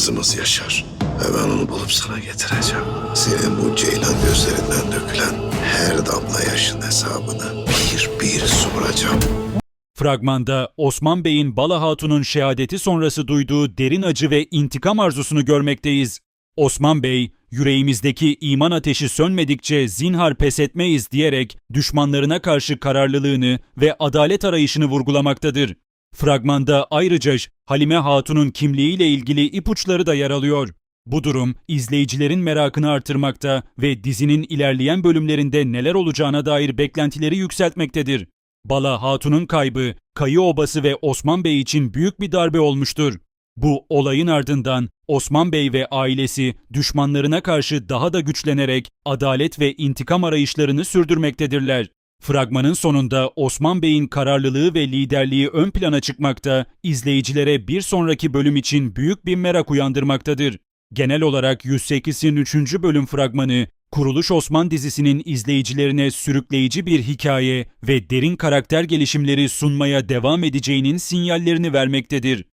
kızımız yaşar. Ve onu bulup sana getireceğim. Senin bu ceylan gözlerinden dökülen her damla yaşın hesabını bir bir soracağım. Fragmanda Osman Bey'in Bala Hatun'un şehadeti sonrası duyduğu derin acı ve intikam arzusunu görmekteyiz. Osman Bey, yüreğimizdeki iman ateşi sönmedikçe zinhar pes etmeyiz diyerek düşmanlarına karşı kararlılığını ve adalet arayışını vurgulamaktadır. Fragmanda ayrıca Halime Hatun'un kimliğiyle ilgili ipuçları da yer alıyor. Bu durum izleyicilerin merakını artırmakta ve dizinin ilerleyen bölümlerinde neler olacağına dair beklentileri yükseltmektedir. Bala Hatun'un kaybı, Kayı Obası ve Osman Bey için büyük bir darbe olmuştur. Bu olayın ardından Osman Bey ve ailesi düşmanlarına karşı daha da güçlenerek adalet ve intikam arayışlarını sürdürmektedirler. Fragmanın sonunda Osman Bey'in kararlılığı ve liderliği ön plana çıkmakta, izleyicilere bir sonraki bölüm için büyük bir merak uyandırmaktadır. Genel olarak 108'in 3. bölüm fragmanı, Kuruluş Osman dizisinin izleyicilerine sürükleyici bir hikaye ve derin karakter gelişimleri sunmaya devam edeceğinin sinyallerini vermektedir.